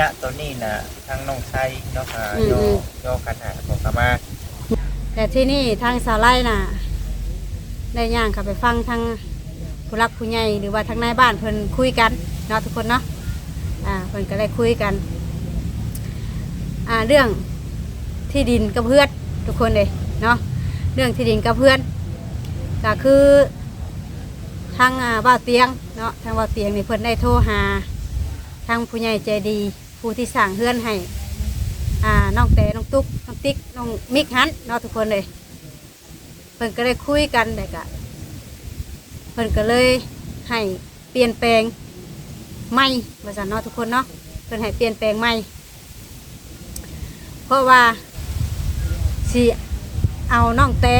ณตัวนี้นะทั้งน้องไซเนาะค่ะอืมโยอืม โยกันหาของกามาแต่ที่นี่ทางสาวไล่น่ะได้ย่างเข้าไปฟังทางผู้รักผู้ใหญ่หรือว่าทางนายบ้านเพิ่นคุยกันเนาะทุกคนเนาะอ่าเพิ่นก็ได้คุยกันอ่าเรื่องที่ดินกับเพื่อนทุกคนเลยเนาะเรื่องที่ดินกับเพื่อนก็คือทางอ่าบ่าวเตียงเนาะทางบ่าวเตียงนี่เพิ่นได้โทรหาทางผู้ใหญ่ใจดี ผู้ที่สั่งเฮือนให้อ่าน้องแต่น้องตุ๊กน้องติ๊กน้องมิกฮันเนาะทุกคนเลยเพิ่นก็เลยคุยกันแต่กะเพิ่นก็เลยให้เปลี่ยนแปลงไม่ว่าซั่นเนาะทุกคนเนาะเพิ่นให้เปลี่ยนแปลงไม่เพราะว่าสิเอาน้องแต่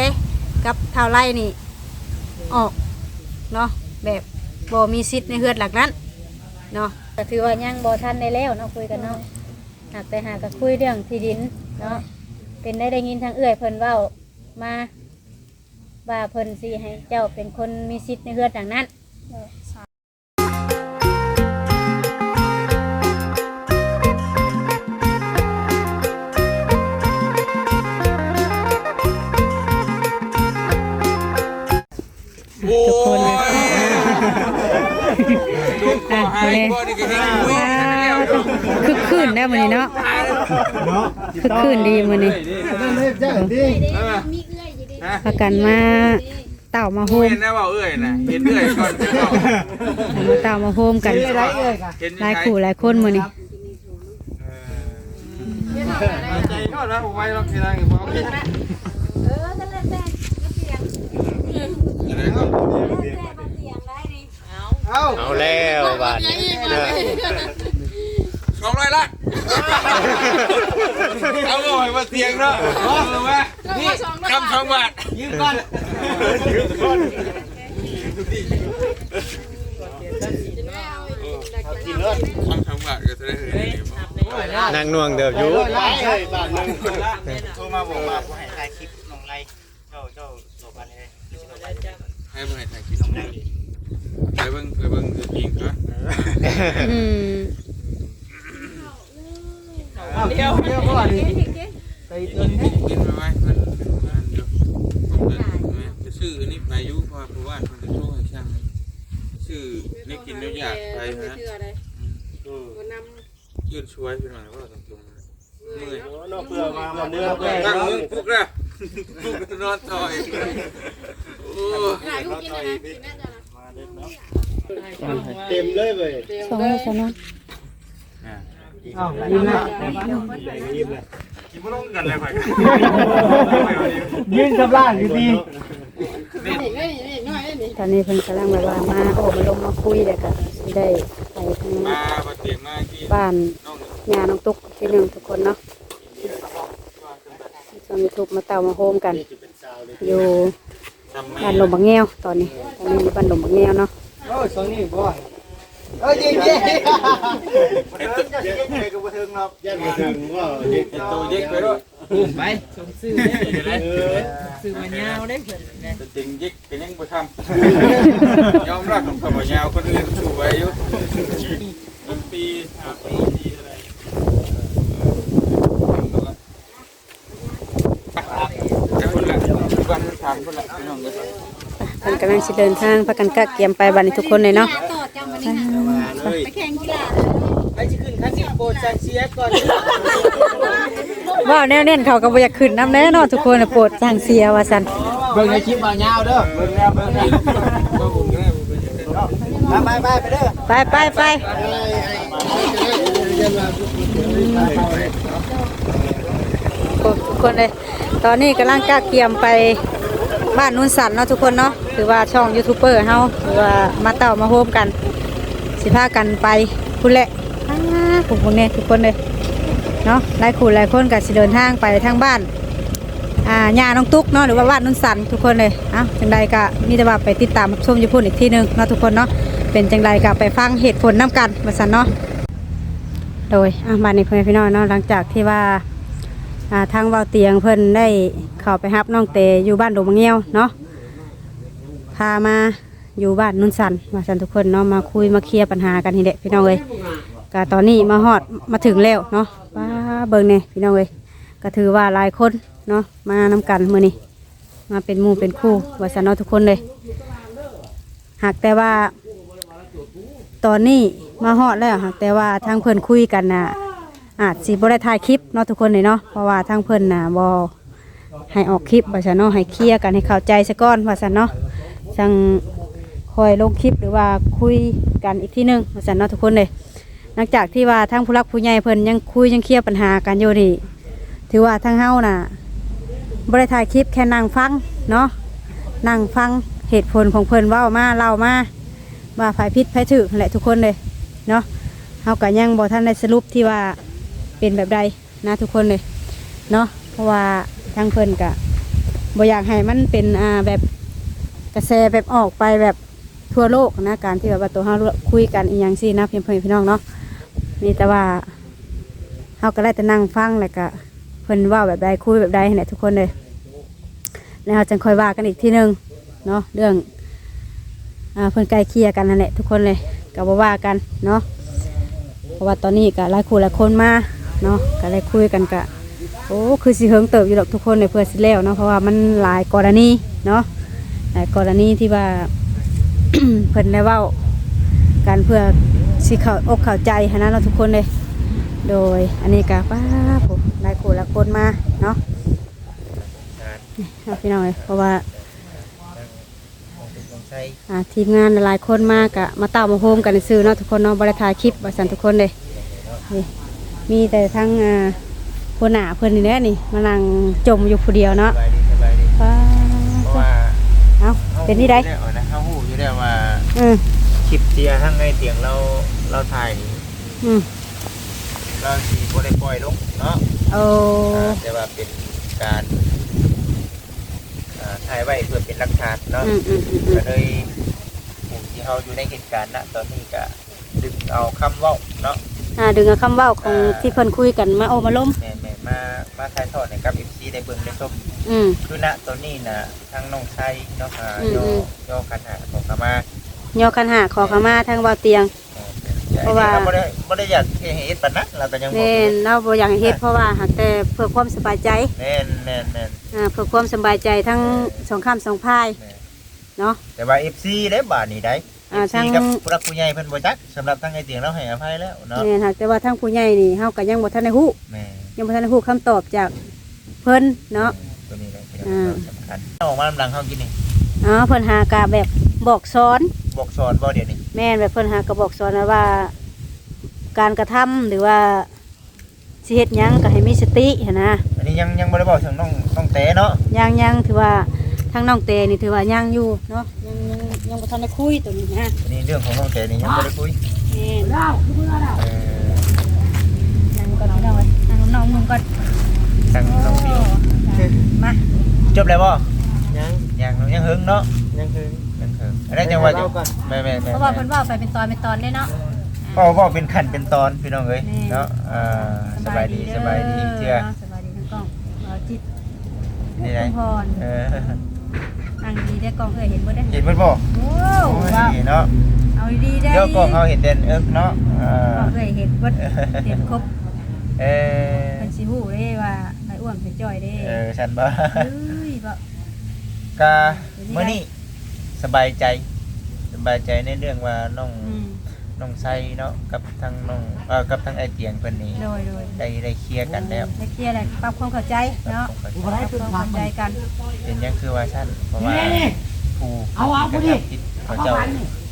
กับเท่าไรนี่ออกเนาะแบบบ่มีสิทธิ์ในเฮือนหลักนั้นเนาะ ก็ถือว่ายังบ่ทันได้แล้วเนาะคุยกันเนาะหากไปหากับคุยเรื่องที่ดินเนาะเป็นได้ได้ยินทางเอื้อยเพิ่นเว้ามาว่าเพิ่นสิให้เจ้าเป็นคนมีสิทธิ์ในเฮือนดังนั้นทุก คนเลยดูคอหายบ่นี่ก็เฮ็ดคุยกันแล้วคึกคืนได้มื้อนี้เนาะคึกคืนดีมื้อนี้พากันมาเต่ามาโฮคุยมนะว่าเอ้ยนะเห็นเอ้ยก่อนจะเข้ามาเต่ามาโฮมกันเห็นหลายคู่หลายคนมื้อนี้ใจก็แล้วผมไว้ลองทีละบ่เอาเอาเอาแล้วบาดนี้เด้อสองร้อยละเอาบ่ให้มาเตียงเนาะเอามานี่คำสองบาทยืมก่อนคำสองบาทก็จะได้เห็นนางนวงเดิบอยู่โทรมาบอกว่าผู้ให้ถ่ายคลิปน้องไรเจ้าเจ้าโสบันเลยให้เบิ่งให้ถ่ายคลิปน้องได้ไปเบิ่งไปเบิ่งคือจริงครับ อืมเดี๋ยวเดี๋ยวก่อนดิไปเตือนให้กินไปไว้มันมันเดี๋ยวจะซื้ออันนี้ไปอยู่เพราะเพราะว่ามันจะโชว์ให้ช่างซื้อนี่กินแล้วอยากไปนะยืดช่วยไปหน่อยว่าตรงๆเมื่อยเพื่อมามาเนื้อเพื่อตั้งมึงปุ๊กนะปุ๊กนอนต่อยโอ้ เต็มเลยเว้ยสองมื้อสองนอนอ้าวยิ้มละยิ้มละกินไม่ต้องกันเลยไปยืนกับล่างอยู่ดีตอนนี้เพิ่นกำลังแบบว่ามาโอ้มาลงมาคุยแล้วก็สิได้ไปทางมาปเตียงมาที่บ้านน้องญาน้องตุ๊กที่หนึงทุกคนเนาะช่อง YouTube มาเต่ามาโฮมกัน อยู่ทำแม่บ้านลมบางแงวตอนนี้ตอนนี้อยู่บ้านลมบางแงวเนาะ โอ้ยสองนี่บ่อยเอ้ยยิงยิงยิงยิงกับบันเทิงครับยังบันเทิงว่าเด็กตัวเย็กไปด้วยไปสมซื่อเด้ซื่อมันยาวเด้เพิ่นนะจริงยิกเป็นยังบ่ทำยอมรับของขบยาวคนอื่นชูไว้อยู่ปีหาปีปีอะไรคนละวันถามคนละน้องเลย พิ่นกำลังสิเดินทางพากันกะเกียมไปบ้านนี้ทุกคนเลยเนาะเลยไปสิขึ้นคันนี้โปรดสั่งเสียก่อนว้าวแนวเน่นเขาก็บ่อยากขึ้นน้ำแน่เนาะทุกคนน่ะโปรดสั่งเสียว่าซั่นเบิ่งในคลิปบ่ยาวเด้อเบิ่งแล้วเบิ่งแล้วก็บุญก็ได้บุญเป็นยังไงไปไปไปเด้อไปไปไปโอ้ทุกคนเลยตอนนี้กำลังกะเกียมไปบ้านนุ่นสันเนาะทุกคนเนาะ ถือว่าช่องยูทูบเบอร์เฮาหรือว่ามาเต่ามาโฮมกัน สิพากันไปพุ่นแหละอ้าพวกพวกนี้ทุกคนเลยเนาะหลายคู่หลายคนก็สิเดินทางไปทางบ้านอ่าญาน้องตุ๊กเนาะหรือว่าบ้านนุ่นสันทุกคนเลยอ้าจังใดก็มีแต่ว่าไปติดตามชมยู่พุ่นอีกทีหนึงเนาะทุกคนเนาะเป็นจังใดก็ไปฟังเหตุผลน้กันมาสันเนาะโดยอะบ้านนี้เพื่อนพี่น้องเนาะหลังจากที่ว่าอ่าทางเบาเตียงเพิ่นได้เข้าไปรับน้องเตอยู่บ้านดงมะเงี้ยวเนาะ พามาอยู่บ้านนุ่นสันมาสันทุกคนเนาะมาคุยมาเคลียร์ปัญหากันนี่แหละพี่น้องเลยก็ตอนนี้มาฮอดมาถึงแล้วเนาะว้าเบิ่งเนี่ยพี่น้องเอ้ยก็ถือว่าหลายคนเนาะมานำกันมือนี้มาเป็นมู่เป็นคู่ว่าซั่นเนาะทุกคนเลย หากแต่ว่า ตอนนี้มาฮอดแล้วหากแต่ว่าทางเพิ่อนคุยกันน่ะอาจสิบ่ได้ถ่ายคลิปเนาะทุกคนเลยเนาะเพราะว่าทางเพิ่อนน่ะบ่ให้ออกคลิปว่าซั่นเนาะให้เคลียร์กันให้เข้าใจซะก่อนว่าซั่นเนาะ จังคอยลงคลิปหรือว่าคุยกันอีกทีหนึงว่าซั่นเนาะทุกคนเลยหลังจากที่ว่าทางผู้รักผู้ใหญ่เพิ่นยังคุยยังเคลียร์ปัญหากันอยู่นี่ถือว่าทางเฮาน่ะบ่ได้ถ่ายคลิปแค่นั่งฟังเนาะนั่งฟังเหตุผลของเพิ่นเว้ามาเล่ามาว่าภายพิษภายถือแหละทุกคนเลยเนาะเฮาก็ยังบ่ทันได้สรุปที่ว่าเป็นแบบใดนะทุกคนเลยเนาะเพราะว่าทางเพิ่นกะบ่อยากให้มันเป็นอ่าแบบ กระแสแบบออกไปแบบทั่วโลกนะการที่แบบว่าตัวเฮาคุยกันอีหยังซี่นะเพียงเพื่อนพี่น้องเนาะมีแต่ว่าเฮาก็ได้แต่นั่งฟังแล้วก็เพิ่นว่าแบบใดคุยแบบใดให้แหละทุกคนเลยแล้วเราจังค่อยว่ากันอีกทีหนึงเนาะเรื่องอ่าเพิ่นใกล้เคียกันนั่นแหละทุกคนเลยก็บ่ว่ากันเนาะเพราะว่าตอนนี้ก็หลายคู่หลายคนมาเนาะก็เลยคุยกันกะโอ้คือสิเฮิงเติบอยู่ดอกทุกคนในเพื่อสิแล้วเนาะเพราะว่ามันหลายกรณีเนาะ กรณีที่ว่าเพิ่นได้เว้าการเพื่อสิเข้าอกเข้าใจหั้นนะเราะทุกคนเลย โดยอันนี้ก็ป้าผมหลายคู่หลายคนมาเนาะเอาพี่น้องเลยเพราะว่า อ่าทีมงานหลายคนมากอะมาเต่ามาโฮมกันในซื้อเนาะทุกคนเนาะบริถ่ายคลิปบริษัททุกคนเลยนี่มีแต่ทั้งอ่าคนหนาเพิ่อนนี่แหละนี่มานั่งจมอยู่ผู้เดียวเนาะ สบายดี ว้า เพราะว่า เอาเป็นนี่ได้เฮาฮู้อยู่แล้วนะเฮาฮู้อยู่แล้วว่าอืมคลิปเตียทั้งในเตียงเราเราถ่ายนี่อืมเราสิบ่ได้ปล่อยลงเนาะโอ้อ่าแต่ว่าเป็นการอ่าถ่ายไว้เพื่อเป็นหลักฐานเนาะ อืมอืมอืมอืก็มเลยผู้ที่เขาอยู่ในเหตุการณ์ณตอนนี้ก็ดึงเอาคำเว้าเนาะ อ่าดึงเอาคำเว้าของที่เพิ่นคุยกันมาโอ้มาล้มแม่แม่มามาถ่ายทอดให้กับ MC ได้เบิ่งได้ชมอืม คือณตอนนี้น่ะทางน้องชัยเนาะอ่าอืม ย่ออืมย่อคันหาของเขามาย่อคันหาขอขมาทางเบาเตียงแต่เพราะว่าอันนี้ก็บ่ได้บ่ได้อยากให้เฮ็ดปานนั้นเราก็ยังบอกแน่นเราบ่อยากให้เฮ็ดเพราะว่าหากแต่เพื่อความสบายใจแน่นแน่นแน่นอ่าเพื่อความสบายใจทั้งสองข้ามสองพายแน่นเนาะแต่ว่า FC ได้บาดนี้ได้ อ่า FC ทางกับผู้รักผู้ใหญ่เพิ่นบ่จักสำหรับทางไอ้เตียงเราให้อภัยแล้วเนาะแม่นหากแต่ว่าทั้งผู้ใหญ่นี่เฮาก็ยังบ่ทันได้ฮู้แม่ยังบ่ทันได้ฮู้คำตอบจากเพิ่นเนาะ ตัวนี้แหละที่อ่าสำคัญเอาออกมาลำลังเฮากินนี่อ๋อเพิ่นหากะแบบบอกสอน บอกสอนบ่เดี๋ยวนี้แม่นแบบเพิ่นหากะบอกสอนว่า การกระทำหรือว่าสิเฮ็ดหยังก็ให้มีสติหันนะอันนี้ยังยังบ่ได้บอกถึงน้องน้องเต้เนาะยังยังถือว่าทางน้องเตนี่ถือว่ายังอยู่เนาะยังยัง ยังบ่ทันได้คุยตัวนี้นะอันนี้เรื่องของน้องเต้นี่ยังบ่ได้คุยแม่นเออยังก่อนพี่น้องเอ้ยนั่งน้องมึงก่อนทางน้องฟิวมาจบแล้วบ่ยังยังยังหึงเนาะยังคือยังหึงอันนั้นจังว่าจะเล่าก่อนแม่แม่แม่เพราะว่าเพิ่นเว้าไปเป็นตอนเป็นตอนได้เนาะพ่อพ่อเป็นขั้นเป็นตอนพี่น้องเอ้ยแม่ เนาะอ่าสบายดีสบายดีเชื่อสบายดีทั้งกล้องเอาจิตนี่ไงคุณพร เออ นั่งดีได้กล้องเอ้ยเห็นบ่ได้เห็นเพิ่นบ่โอ้โอ้ยว้าวเนาะเอาดีๆได้เดี๋ยวกล้องเฮาเห็นแต่เอิกเนาะอ่ากล้องเอ้ยเห็นเบิดเห็นครบเออเพิ่นสิฮู้เด้ว่าไปอ้วนไปจ้อยเด้เออฉันบ่เอ้ยบ่กะมื้อนี้สบายใจ สบายใจในเรื่องว่าน้อง อืม น้องไซเนาะกับทางน้องเอ่อกับทางไอเตียงเพิ่นนี่โดยโดยได้ได้เคลียร์กันแล้วได้เคลียร์แล้วปรับความเข้าใจเนาะผมก็ปรับความเข้าใจกันเป็นหยังคือว่าชั้นเพราะว่าผู้เอาเอากระผู้ดิทำผิดเขาเจ้า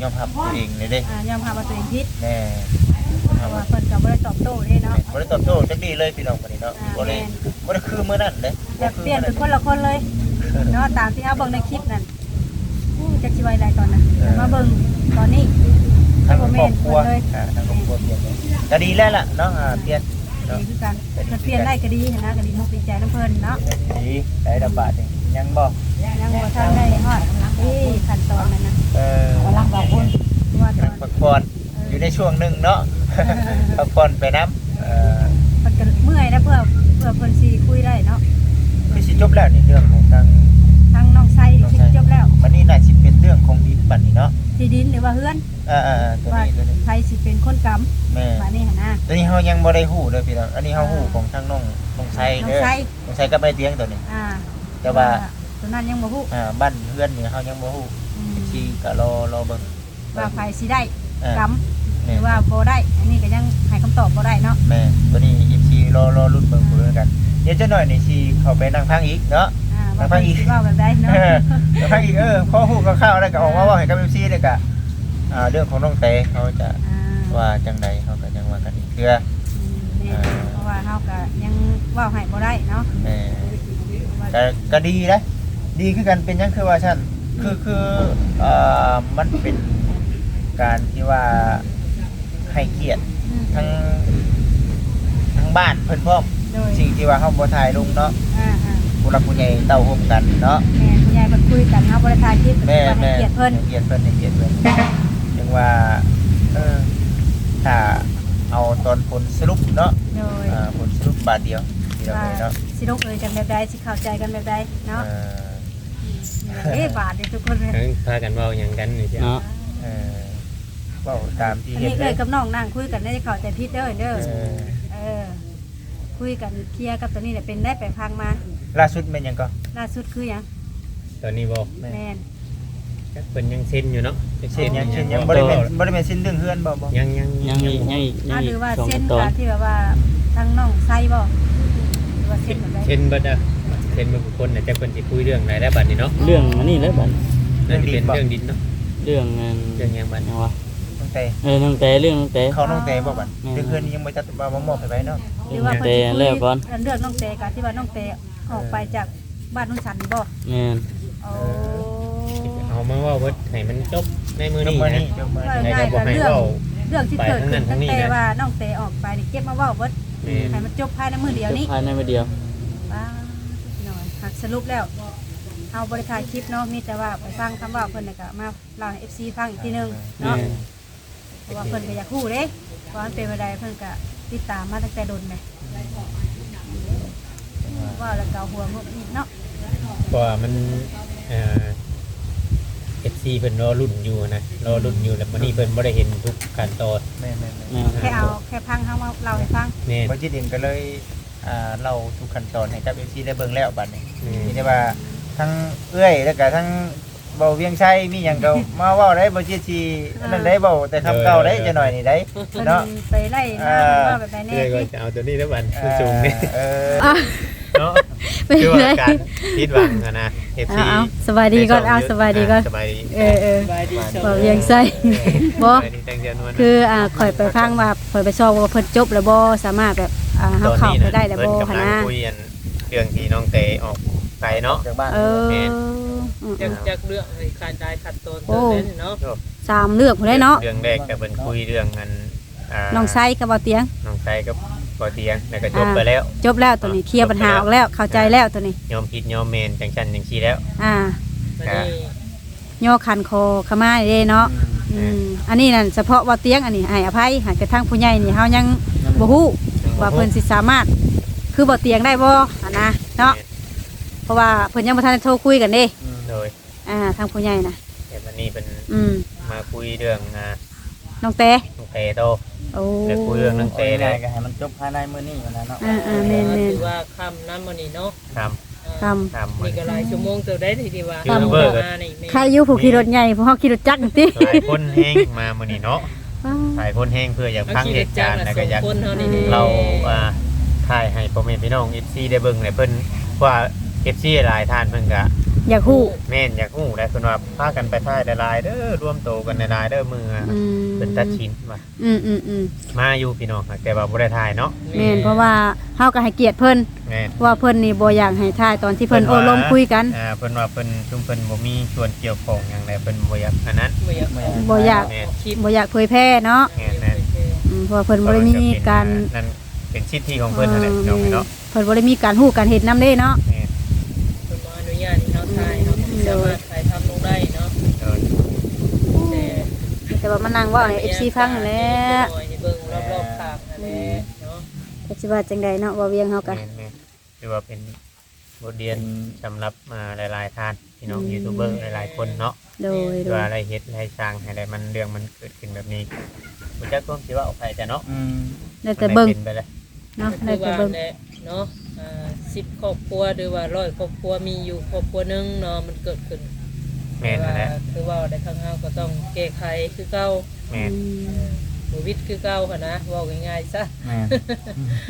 ยอมรับตัวเองเลยเด้อ่ายอมรับว่าตัวเองผิดแน่เพราะว่าเพิ่นก็บ่ได้ตอบโต้เด้เนาะบ่ได้ตอบโต้จักดีเลยพี่น้องคนนี้เนาะอ่าบ่ได้บ่ได้คือมื้อนั้นเด้แบบเปลี่ยนเป็นคนละคนเลยเนาะตามที่เฮาเบิ่งในคลิปนั่นอู้จักสิไว้หลายตอนนะแต่มาเบิ่งตอนนี้ ทางครอบครัวบ่แม่นเพิ่นเลยอ่าทางครอบครัวเปลี่ยนก็ดีแล้วล่ะเนาะอ่าเปลี่ยนดีเนาะคือกันเพิ่นเปลี่ยนได้ก็ดีนะก็ดีมุกดีใจน้ำเพิ่นเนาะดีได้ระบาดนี่ยังบ่ยังบ่ทันได้ฮอดนี่ขั้นตอนนั้นนะเออว่าตอนพักผ่อนอยู่ในช่วงหนึงเนาะพักผ่อนไปน้ำเอ่อเพิ่นก็เมื่อยนะเพื่อเพื่อเพิ่นสิคุยได้เนาะคือสิจบแล้วนี่เรื่องของทางทั้งน้องไส้ที่จบแล้ววันนี้น่าสิเป็นเรื่องของดินบัดนี้เนาะที่ดินหรือว่าเฮือน อ่าๆๆตัวว่านี้ตัวนี้ใครสิเป็นคนกแม่ำมานี่หั่นนะตัวนี้เฮายังบ่ได้ฮู้เด้อพี่น้องอันนี้เฮาฮู้ของทางน้องน้องไซน้องเด้อไส้น้องไซกับใบเตียงตัวนี้ อ่าแต่ว่าตัวนั้นยังบ่ฮู้อ่าบ้านเพื่อนนี่เฮายังบ่ฮู้อืมที่ก็รอรอเบิ่งว่าใครสิได้อ่ากำหแม่รือว่าบ่ได้อันนี้ก็ยังให้คำตอบบ่ได้เนาะแม่ตัวนี้อีกทีรอรอรุ่นเบิ่งผู้เรื่องกันเดี๋ยวจะหน่อยนี่สิเข้าไปนั่งพังอีกเนาะ อ่าว่าแล้วก็ใครอีกสิเว้าแบบใดเนาะ เออนั่งพังอีกเออพอฮู้คร่าวๆแล้วก็ออกมาเว่าให้กับ MC แล้วก็ อ่าเรื่องของน้องเตเขาจะอ่าว่าจังใดเขาก็ยังว่ากันอีกเทื่ออืมแม่นเพราะว่าเฮาก็ยังเว้าให้บ่ได้เนาะแม่ว่าก็ก็ดีนะดีคือกันเป็นหยังคือว่าซั่นคือคือเอ่อมันเป็นการที่ว่าให้เกียรติอืมทั้งทั้งบ้านเพิ่นพร้อมโดยสิ่งที่ว่าเฮาบ่ถ่ายลงเนาะอ่าอ่าผู้รักผู้ใหญ่เต้าร่วมกันเนาะ แม่คุณยายมาคุยกันเฮาบ่ได้ถ่ายคลิปก็แม่คือว่าให้แม่เกียรติเพิ่นให้เกียรติเพิ่นให้เกียรติเพิ่นยัง ว่าเออถ้าเอาตอนผลสรุปเนาะโดยอ่าผลสรุปบาทเดียวที่เราว่าได้เนาะสิลงเอยกันแบบใดสิเข้าใจกันแบบใดเนาะเออเอ๊ะบาทเด้ทุกคนเลยทั้งพากันเว้าหยังกันนี่จ้ะเนาะเออเว้าตามที่อันเห็นนี้เลเอ้ยยกับน้องนั่งคุยกันได้เข้าใจผิดเด้อเด้อเออเออ คุยกันเคลียร์กับตัวนี้เนี่ยเป็นได้ไปพังมา ล่าสุดเป็นหยังก็ล่าสุดคือหยังตอนนี้บ่แม่แม่น เพิ่นยังเซ็นอยู่เนาะเช่นหยังเช่นหยังบ่ได้เป็นบ่ได้เป็นสิ้นเรื่องเฮือนบ่บ่ยังยังยังอีกยังอีกยังอ่าอีหรืกอว่าสองเส้นตอนการที่แบบว่าทางน้องไส้บ่หรือว่าเส้นแบบใดเซ็นเบิดอะเซ็นเบิดทุกคนน่ะจะเพิ่นสิคุยเรื่องไหนได้บัดนี้เนาะเรื่องอันนี้แล้วบัดน่าจะเป็นเรื่องดินเนาะเรื่องอันเรื่องหยังบัดยังวะตั้งแต่เออน้องแต่เรื่องน้องแต่ เขาน้องแต่บ่บัดเรื่องเฮือนนี่ยังบ่จัดว่ามามอบให้ไว้เนาะหรือว่าเตะแล้วก่อนเรื่องน้องเตกับที่ว่าน้องเตออกไปจากบ้านนุ่นสันบ่แม่นโอ้ เอามาเว่าเบิดให้มันจบในมือจบนี้มื้อนะนี้จบมื้อว่านี้ไหนก็บ่ให้เว้า เรื่องที่เกิดขึ้นไปทางนั้นตั้งทางนี้แต่นะว่าน้องเตออกไปนี่เก็บมาเว้าเบิดแม่ให้มันจบภายในมือเดียวนี้ภายในมื้อเดียวว้าหน่อยหักสรุปแล้วเอาบริการคลิปเนาะมีแต่ว่าไปฟังคำเว่าเพิ่นน่ะก็มาเล่าให้ FC ฟังอีกทีหนึงแม่เนาะนเพราะว่าเพิ่นก็อยากฮู้เด้ว่ามันเป็นไปได้เพิ่นก็ติดตามมาตั้งแต่ดนเลยว่าแล้วก็หัวงุบงิบเนาะเพราะว่ามันเอ่อ FC เพิ่นรอรุ่นอยู่นะรอรุ่นอยู่แล้วมื้อนี้เพิ่นบ่ได้เห็นทุกขั้นตอนแม่นๆแม่นแค่เอาแค่พังเฮามาเล่าให้ฟังแม่ๆบ่จิตเองก็เลยอ่าเล่าทุกขั้นตอนให้กับ FC ได้เบิ่งแล้วบัดนี้แม่มีแต่ว่าทั้งเอื้อยแล้วก็ทั้งเบาเวียงชัยมีหยังก็ มาเว้าได้บ่จิตสิอันนั้นได้เบาแต่คำเก่าได้จะหน่อยนี่ได้เพิ่นเนาะไปไล่มาเพิ่นว่าแบบใดแน่เรื่อยก็ที่จะเอาตัวนี้แล้วบัดเอมันสูงนี่เออ เนาะเป็นคือไงว่าการคิดหวังอะนะ FC เอาเอาสบายดีก่อนเอาสบายดีก่อน สบายดีเออเออสบายดีสบ่บายเวียงไส้บ่ สบายดีแต่งเดือนวัน คืออ่าข่อยไปฟังว่าข่อยไปซอกว่าเพิ่นจบแล้วบ่สามารถแบบอ่าเฮาเข้าไปได้แล้วบ่เพิ่นหั่นกำลังนะคุยกันเรื่องที่น้องเตออกไปเนาะ จากบ้านเออแม่นอืมจากจากเรื่องไอ้ขาดได้ขัดตอนเติมเล่นเนาะสามเลือกพุ่นได้เนาะ เรื่องแรกแต่เพิ่นคุยเรื่องกันอ่าน้องไส้กับบ่เตียงน้องไซกับ ปอเตียงแล้วก็จบไปแล้ว จบแล้วตัวนี้เคลียร์ปัญหาออกแล้วเข้าใจแล้วตัวนี้ยอมผิดยอมเมนจังชันจังชีแล้ว อ่ามันนี่ย่อคันคอขมาเด้เนาะอืมอันนี้นั่นเฉพาะบ่เตียงอันนี้ให้อภัยหากระทั่งผู้ใหญ่นี่เฮายังบ่ฮู้ว่าเพิ่นสิสามารถ คือบ่เตียงได้บ่อันนะเนาะเพราะว่าเพิ่นยังบ่ทันได้โทรคุยกันเด้โดยอ่าทางผู้ใหญ่น่ะแต่วันนี้เป็นอืมมาคุยเรื่องอ่าน้องเต้น้องเตโต โอ้เดี๋ยวคุยเรื่องน้องเตะได้ก็ให้มันจบภายในมื้อนี้อยู่นะเนาะอ่าอ่าแม่นถือว่าค่ำน้ำมันนี่เนาะทคำำทำนี่ก็หลายชั่วโมงเติมได้ทีเดียวว่ายูทูบเบอร์ก็นี่แม่ใครอยู่ผู้ขี่รถใหญ่เพราะเฮาขี่รถจักรติหลายคนแห้งมามื้อนี้เนาะหลายคนแห้งเพื่ออยากฟังเหตุการณ์แล้วก็อยาก คนเท่านี้เราอ่าถ่ายให้พ่อแม่พี่น้อง FC ได้เบิ่งเลยเพิ่นว่า FC หลายท่านเพิ่นก็ อยากฮู้แม่นอยากฮู้และเพิ่นว่าพากันไปถ่ายหลายๆเด้อร่วมโตกันหลายๆเด้อมืออืมเพิ่นตัดชินว่าอืมอืมอืมมาอยู่พี่น้องแต่ว่าบ่ได้ถ่ายเนาะแม่นเพราะว่าเฮาก็ให้เกียรติเพิ่นแม่น ว่าเพิ่นนี่บ่อยากให้ทายตอนที่เพิ่นโอ้ลมคุยกันอ่าเพิ่นว่าเพิ่นชุมเพิ่นบ่มีส่วนเกี่ยวข้องหยังใดเพิ่นบ่อยากอันนั้นไม่อยากบ่อยากแม่นคลิปบ่อยากเผยแพร่เนาะแม่นแม่นอืมเพราะว่าเพิ่นบ่ได้มีการนั่นเป็นสิทธิของเพิ่นนั่นแหละพี่น้องเนาะเพิ่นบ่ได้มีการฮู้การเฮ็ดนำเด้เนาะ แม่นคุณมาอนุ ญาตให้เราถ่ายเนาะสามารถถ่ายทำลงได้เนาะเออแต่แต่ว่ามานั่งเว้าให้ FC ฟังนั่นแหละหน่อยให้เบิ่งรอบๆข้างนั่นแหละเนาะก็สิว่าจังใดเนาะว่าเวียงเฮาก็แม่นแม่นคือว่าเป็นบบทเรียนสำหรับมาหลายๆท่านพี่น้องยูทูบเบอร์หลายๆคนเนาะโดยโดว่ายอะไรเฮ็ดอะไรสร้างให้อะไรมันเรื่องมันเกิดขึ้นแบบนี้บ่จักความสิว่าออกไปจ้ะเนาะอืมได้แต่เบิ่งมันได้ป็นไปแล้วเนาะก็ได้คือแต่ว่าเบิ่ง แหละ เนาะอ่า10ครอบครัวหรือว่าร้อยครอบครัวมีอยู่ครอบครัวหนึงเนาะมันเกิดขึ้นแม่นนั่นแหละคือว่าได้ข้างเฮาก็ต้องแก้ไขคือเก่าแม่นบ่วิตคือเก่าหั่นนะเว้าง่ายๆซะแม่น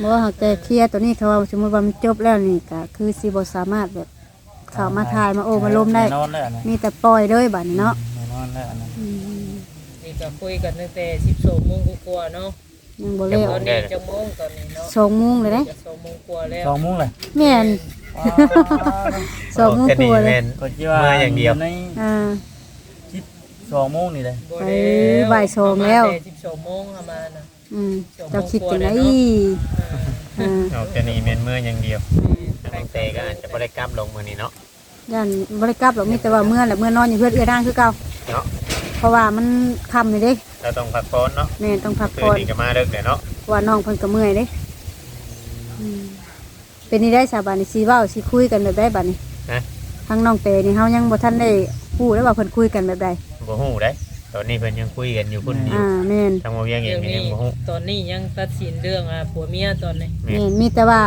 บ่ว่าหากแต่เคลียร์ตัวนี้เขาว่าสมมุติว่ามันจบแล้วนี่ก็คือสิบ่สามารถแบบเข้ามาถ่ายมาโอ้มาล้มได้แน่นอนแล้วอันนะมีแต่ปล่อยเลยบัดนี้เนาะแน่นอนแล้วอันนะอืมนี่ก็คุยกันตั้งแต่12โมงกว่าๆเนาะ ยังบ่เร็วตอนนี้จะโมงตอนนี้เนาะสองโมงเลยเด้จะ2โมงกว่าแล้วสองโมงเลยแม่นสองโมงแค่กนี้ว่าเลยแม่นก็คิดว่าเมื่ออย่างเดียวในอ่าสองโมงนี่เลยบ่ไปแล้วบ่ายสองแล้วประมาณแต่12โมงประมาณน่ะอืมเจ้าคิดจังไดอ่าเอาแค่นี้แม่นเมื่ออย่างเดียวน้องเตก็อาจจะบ่ได้กลับลงมื้อนี้เนาะย่านบ่ได้กลับหรอกมีแต่ว่าเมื่อแหละเมื่อนอนอยู่เพื่อนเอื้อร่างคือเก่าเนาะเพ ราะว่ามันค่ำนี่เด้เราต้องพักผ่อนเนาะแม่นต้องพักคืผ่นอนนี้ก็มาเลิกแล้วเนาะเพราะว่าน้องเพิ่นก็เมื่อยเด้อืมเป็นนี่ได้สาบานนี่สิเว้าสิคุยกันแบบใดบัดนี้นะทางน้องเตนี่เฮายังบ่ทันได้พูดแล้วว่าเพิ่นคุยกันแบบใดบ่ฮู้ได้ตอนนี้เพิ่นยังคุยกันอยู่พุ่นอยู่อ่าแม่นทางบ่เวียงเอเรื่งองก็นี้ยังบ่ฮู้ตอนนี้ยังตัดสินเรื่องอะผัวเมียตอนนี้แม่แม่นมีแต่ว่า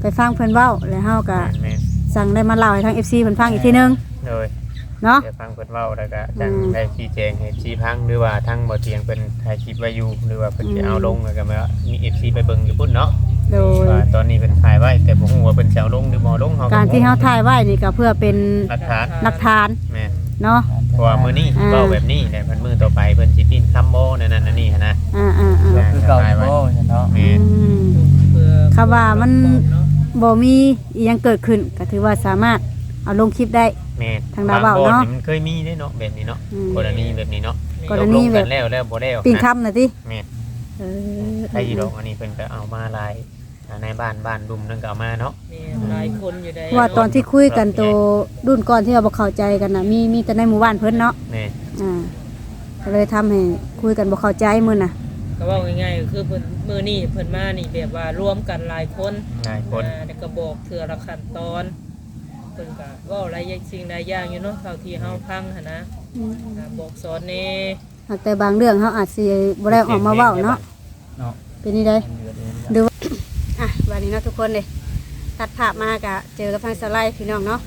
ไปฟังเพิ่นเว้าแล้วเฮาก็แม่นสั่งได้มาเล่าให้ทาง FC เพิ่นฟังอีกทีนึงๆโดย เนาะเดี๋ยวฟังเพิ่นเว้าแล้วก็จังอืม ได้ชี้แจงให้ชี้พังหรือว่าทั้งบ่เตียงเพิ่นถ่ายคลิปไว้อยู่หรือว่าเพิ่นอืมสิเอาลงแล้วก็มามี FC ไปเบิ่งอยู่พุ่นเนาะโดย ว่าตอนนี้เพิ่นถ่ายไว้แต่บ่ฮู้ว่าเพิ่นสิเอาลงหรือบ่ลงเฮาการที่เฮาถ่ายไว้นี่ก็เพื่อเป็นหลักฐานหลักฐานแม่นเนาะ เพราะว่ามื้อนี้อ่า เว้าแบบนี้แหละเพิ่นมื้อต่อไปเพิ่นสิปิ้นคำบ่นั่นนั่นอันนี่หันนะอ่าอ่าอ่าคือเก่าโอ้ยเนาะแม่อืนมเพื่อคำว่ามันเนาะบ่มีอีหยังเกิดขึ้นก็ถือว่าสามารถเอาลงคลิปได้ แม่นทางดาวเว้าเนาะบงบ่มันเคยมีเด้เนาะแบบนี้เนาะอืม กรณีแบบนี้เนาะกรณีแบบตกลงกันแล้วแล้วบ่ได้ออกปิ่งนะ คำน่ะติแม่น เออไอ้ดอกอันนี้เพิ่นก็เอามาหลายอ่าในบ้านบ้านดุมนึงก็เอามาเนาะมีหลายคนอยู่ในว่าตอนที่คุยกันตัวรุ่นก่อนที่เราบ่เข้าใจกันน่ะมีมีแต่ในหมู่บ้านเพิ่นเนาะแม่นอ่าก็เลยทำให้คุยกันบ่เข้าใจมื้อน่ะ ก็ว่าง่ายๆก็คือเพิ่นมื้อนี้เพิ่นมานี่แบบว่ารวมกันหลายคนหลายคน อ่าแล้วก็บอกเทื่อละขั้นตอนเพิ่นก็เว้าหลายอย่างสิ่งหลายอย่างอยู่เนาะเท่าที่เฮาฟังหั่นนะอ่าบอกสอนแน่แต่บางเรื่องเฮาอาจสิบ่ได้ออกมาเว้าเนาะเนาะเป็นนี่ได้เดือดเองดูว่า อะวันนี้เนาะทุกคนเลยตัดภาพมากะเจอกับทางสไลด์พี่น้องเนาะ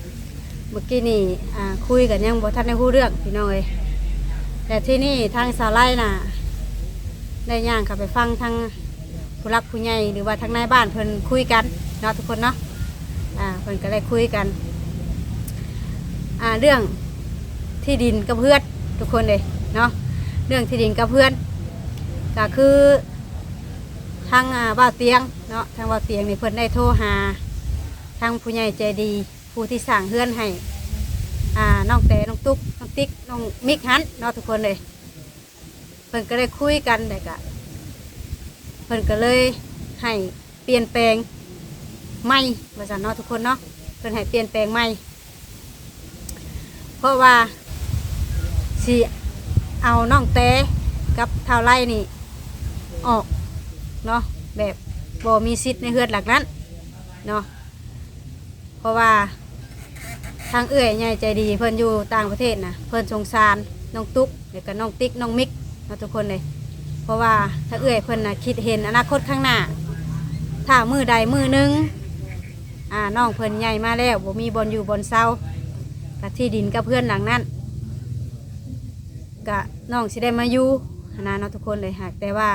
เมื่อกี้นี่อ่าคุยกันยังบ่ทันได้รู้เรื่องพี่น้องเลยแต่ที่นี่ทางสไลด์น่ะได้ย่างเข้าไปฟังทางผู้รักผู้ใหญ่หรือว่าทางนายบ้านเพิ่นคุยกันเนาะทุกคนเนาะอ่าเพิ่นก็เลยคุยกันอ่า เรื่องที่ดินกับเพื่อนทุกคนเลยเนาะเรื่องที่ดินกับเพื่อนก็คือทางอ่าบ่าวเตียงเนาะทางบ่าวเตียงนี่เพิ่นได้โทรหา ทางผู้ใหญ่ใจดี ผู้ที่สั่งเฮือนให้อ่าน้องแต่น้องตุ๊กน้องติ๊กน้องมิกฮันเนาะทุกคนเลยเพิ่นก็เลยคุยกันแต่กะเพิ่นก็เลยให้เปลี่ยนแปลงไม่ว่าซั่นเนาะทุกคนเนาะเพิ่นให้เปลี่ยนแปลงไม่ เพราะว่าสิเอาน้องแต่กับเท่าไรนี่ ออกเนาะแบบบ่มีสิทธิ์ในเฮือนหลักนั้นเนาะเพราะว่าทางเอื้อยใหญ่ใจดีเพิ่นอยู่ต่างประเทศนะเพิ่นสงสารน้องตุ๊กเดี๋ยวก็น้องติ๊กน้องมิกเนาะทุกคนเลยเพราะว่าถ้าเอื้อยเพิ่นนะคิดเห็นอนาคตข้างหน้า ถ้ามือใดมือหนึงอ่าน้องเพิ่นใหญ่มาแล้วบ่มีบอนอยู่บอนเศร้า กับที่ดินกับเพื่อนหลังนั้นกะน้องสิได้มาอยู่หั้นนะเนาะทุกคนเลยหากแต่ว่า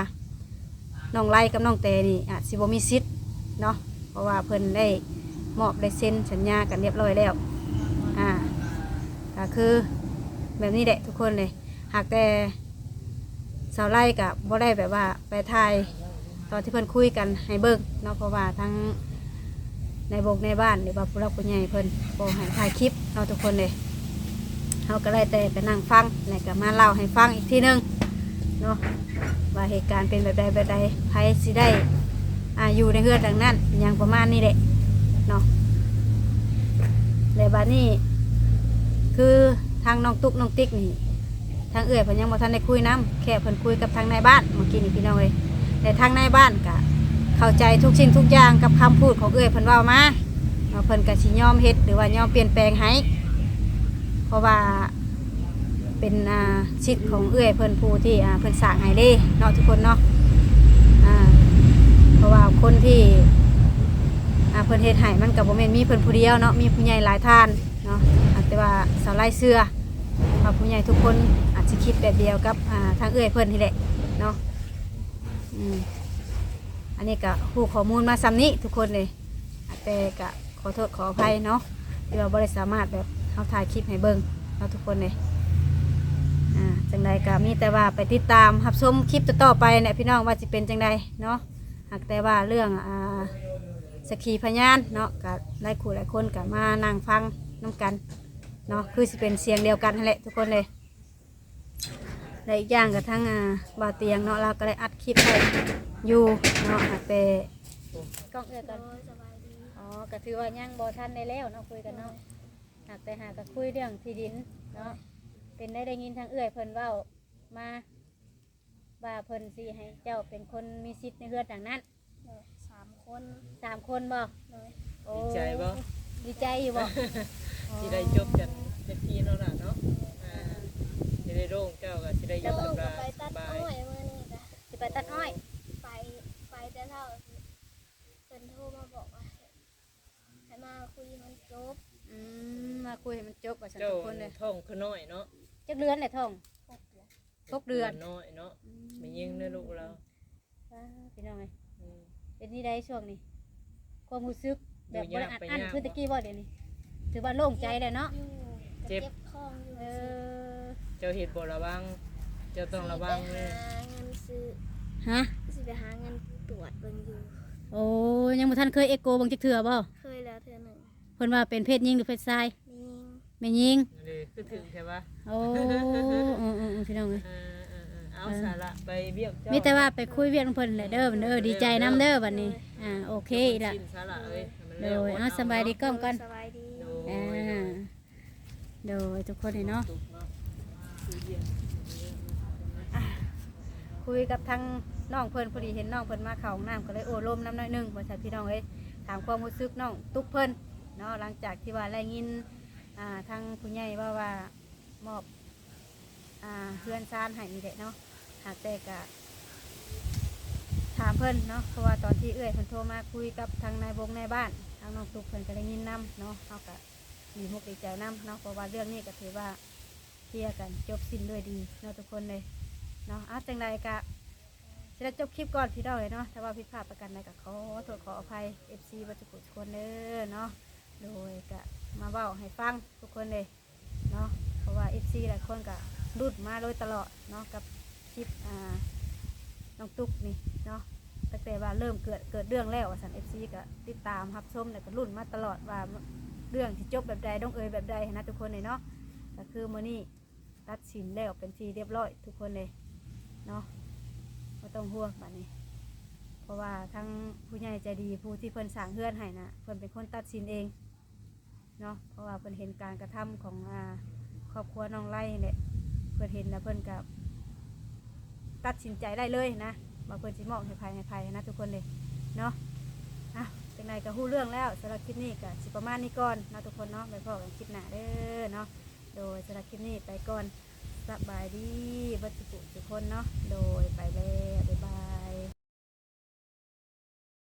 น้องไล่กับน้องเตนี่อาจสิบมีสิทธิ์เนาะเพราะว่าเพิ่นได้มอบได้เซ็นสัญญากันเรียบร้อยแล้วอ่าก็คือแบบนี้แหละทุกคนเลยหากแต่สาวไล่กับบ่ได้แบบว่าไปถ่ายตอนที่เพิ่นคุยกันให้เบิ่งเนาะเพราะว่าทั้ง ในบกในบ้านหรือว่าผู้รักผู้ใหญ่เพิ่นบ่ให้ถ่ายคลิปเนาทุกคนเลยเขาก็ได้แต่ไปนั่งฟังแล้วก็มาเล่าให้ฟังอีกทีหนึงเนาะว่าเหตุการณ์เป็นแบบใดแบบใดไผสิได้อาอยู่ในเฮือนดังนั้นอย่างประมาณนี้แหละเนาะแต่บัดนี้คือทางน้องตุ๊กน้องติ๊กนี่ทางเอื่อยเพิ่นยังบ่ทันได้คุยน้ำแค่เพิ่นคุยกับทางนายบ้านเมื่อกี้นี่พี่น้องเลยแต่ทางนายบ้านก็ เข้าใจทุกสิ่งทุกอย่างกับคำพูดของเอื่อยเพิ่นเว่ามาเนาะเนาะเพิ่นก็สิยอมเฮ็ดหรือว่ายอมเปลี่ยนแปลงให้ เพราะว่าเป็นอ่าสิทธิ์ของเอื้อยเพิ่นผู้ที่อ่าเพิ่นสร้างให้เด้เนาะทุกคนเนาะอ่าเพราะว่าคนที่อ่าเพิ่นเฮ็ดให้มันก็บ่แม่นมีเพิ่นผู้เดียวเนาะมีผู้ใหญ่หลายท่านเนาะอาแต่ว่าสาวไล่เสื้อว่าผู้ใหญ่ทุกคนอาจจะคิดแบบเดียวกับอ่าทางเอื้อยเพิ่นนี่แหละเนาะอืม อันนี้ก็ผู้ข้อมูลมาซ้ำนี้ทุกคนเลยแต่ก็ขอโทษขออภัยเนาะที่ว่าบ่ได้สามารถแบบเฮาถ่ายคลิปให้เบิ่งเนาทุกคนเลยอ่าจังใดก็มีแต่ว่าไปติดตามรับชมคลิปต่อๆไปเนี่ยพี่น้องว่าจะเป็นจังใดเนาะหากแต่ว่าเรื่องอ่าสกีพยานเนาะก็หลายคู่หลายคนก็มานั่งฟังน้กันเนาะคือสิเป็นเสียงเดียวกันนั่นแหละทุกคนเลย และอีกอย่างกับทั้งอ่าบ่าวเตียงเนาะเราก็ได้อัดคลิปไปอยู่เนาะหากแต่กล้องเอื้อกันสบายดีอ๋อก็ถือว่ายังบ่ทันได้แล้วเนาะคุยกันเนาะหากแต่หากก็คุยเรื่องที่ดินเนาะเป็นได้ได้ยินทางเอื้อยเพิ่นเว้ามาว่าเพิ่นสิให้เจ้าเป็นคนมีสิทธิ์ในเรือนดังนั้นเลยสามคนสามคนบ่เลยโอ้ดีใจบ่ดีใจอยู่บ่สิได้จบกันเป็นพี่น้องน่ะเนาะอ่าสิ ได้โร่งเจ้าก็สิได้อแล้ยู่วสก็บายไปตัดสบาอ้ยอยเมื่อนี่ก็สิไปตัดอ้อยไปไปแต่เท่าเป็นโทรมาบอกว่าให้มาคุยมันจบอืมมาคุยให้มันจบว่าซั่นเจ้าทุกคนเลยท้องคือน้อยเนาะจักเดือนเลยท่อง หกเดือนหกเดือน น้อยเนาะไม่ยิงเด้อลูกเราว้าพี่น้องเอ้ยอืม เป็นนี่ได้ช่วงนี้ ความรู้สึกแบบอยู่บ่ยาได้กอัดอั้นไปยาก คือตะกี้บ่เดี๋ยวนี้ถือว่าโล่งใจเลยเนาะอยู่ก็เจ็บ เจ็บคองอยู่เออ เจ้าเฮ็ดบ่ระวัง เจ้าต้องระวังสิเลไปยหาเงินซื้อฮะ สิไปหาเงินตรวจเบิ่งอยู่โอ้ยังบ่ทันเคยเอ็กโกเบิ่งจักเทื่อบ่เคยแล้วเทื่อหนึ่งเพิ่นว่าเป็นเพศหญิงหรือเพศชายมียิงแม่หญิงนี่คือถึงใช่ปะโอ้อืมอืมอืมพี่น้องเอ้ย เออเออเออเอาสาระไปเบี้ยกเจ้ามีแต่ว่าไปคุยเวียนเพิ่นแหละเด้อเด้อดีใจน้ำเด้อบัดนี้ อ่าโอเคอีกละกินสาระเอ้ยให้มันโดแล้วยเอาสบายดี กล้องกันสบายดี โดอ่ายโดยทุกคนเลยเนาะตุกเนาะคุยกับทั้งน้องเพิ่นพอดีเห็นน้องเพิ่นมาเข้าห้องน้ำก็เลยโอ้ลมน้ำหน้อยหนึงว่าซั่นพี่น้องเอ้ยถามความรู้สึกน้องตุ๊กเพิ่นเนาะหลังจากที่ว่าได้ยินอ่าทางผู้ใหญ่ว่าว่ามอบอ่าเพื่อนซานให้นี่แหละเนาะหากแต่กะถามเพิ่นเนาะเพราะว่าตอนที่เอื้อยเพิ่นโทรมาคุยกับทางนายบงนายบ้าน ทางน้องตุ๊กเพิ่นก็ได้ยินนํเนาะเฮาก็ดีมุกดีใจนํเนาะเพราะว่าเรื่องนี้ก็ถือว่า เคลียร์กันจบสิ้นด้วยดีเนาะทุกคนเลยเนาะอะจังใดกะจะได้จบคลิปก่อนพี่น้องเลยเนาะถ้าว่าผิดพลาดประกันใดก็ขอโทษขออภัย FC บัจจุกุทุกคนเด้อเนาะโดยก็มาเบ้าให้ฟังทุกคนเลยเนาะเพราะว่า FC หลายคนก็รุดมาโดยตลอดเนาะกับคลิปอ่าน้องตุ๊กนี่เนาะตั้งแต่ว่าเริ่มเกิดเกิดเรื่องแล้วอะสัน FC ก็ติดตามรับชมแล้วก็รุ่นมาตลอดว่าเรื่องที่จบแบบใดต้องเอ่ยแบบใดนะทุกคนเลยเนาะก็คือมือนี้ ตัดสินแล้วเป็นทีเรียบร้อย ทุกคนเลยเนาะก็ต้องห่วงบัดนี้ เพราะว่าทั้งผู้ใหญ่ใจดีผู้ที่เพิ่นสั่งเฮือนให้นะเพิ่นเป็นคนตัดสินเองเนาะเพราะว่าเพิ่นเห็นการกระทำของอาครอบครัวน้องไล่เนี่ยเพิ่นเห็นแล้วเพิ่นกับตัดสินใจได้เลยนะว่าเพิ่นสิมอบให้ภายในภายนะทุกคนเลยเนาะอะจังไดก็ฮู้เรื่องแล้วสำหรับคลิปนี้ก็สิประมาณนี้ก่อนนะทุกคนเนาะไปพบกันคลิปหน้าเด้อเนาะ โดยสำหรับคลิปนี้ไปก่อนสบายดีบัตสุขทุกคนเนาะโดยไปแล้วบ๊ายบา